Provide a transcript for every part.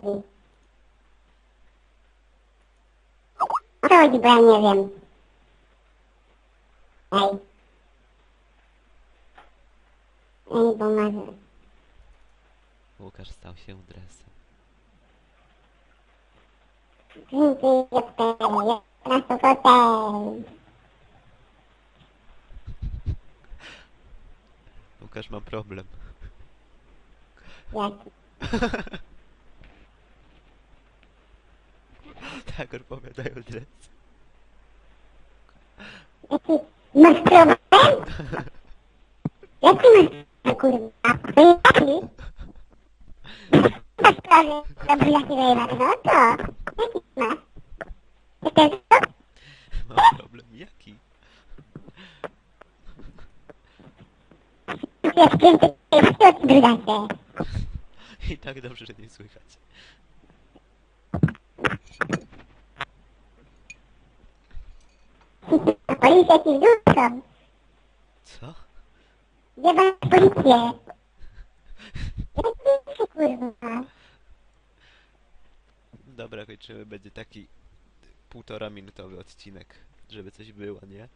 chodzi? O co chodzi, bo ja nie wiem. Ej. Ej, bo marzę. Łukasz stał się dresem. Na. Łukasz ma problem. Jaki? tak odpowiadają dres. Jaki? Masz problem? Jaki masz problem, kurwa? To jaki? Masz problem, dobrze, jaki wyjebać, no to? Jaki masz? Jesteś to? Mam problem. Jaki? Jest piękny, jest to drugacie. I tak dobrze, że nie słychać. Policja ci wrzucą. Co? Masz policję? Jaki kurwa? Dobra, kończymy. Będzie taki półtora minutowy odcinek, żeby coś było, nie?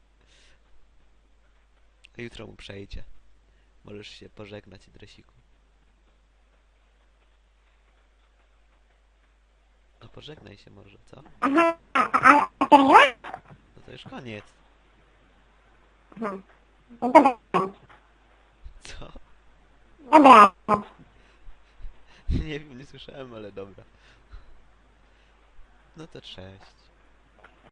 A jutro mu przejdzie. Możesz się pożegnać, Dresiku. No pożegnaj się może, co? Aha, a, a, a? No to już koniec. Aha. No dobra, Co? dobra. Nie wiem, nie słyszałem, ale dobra. No to cześć.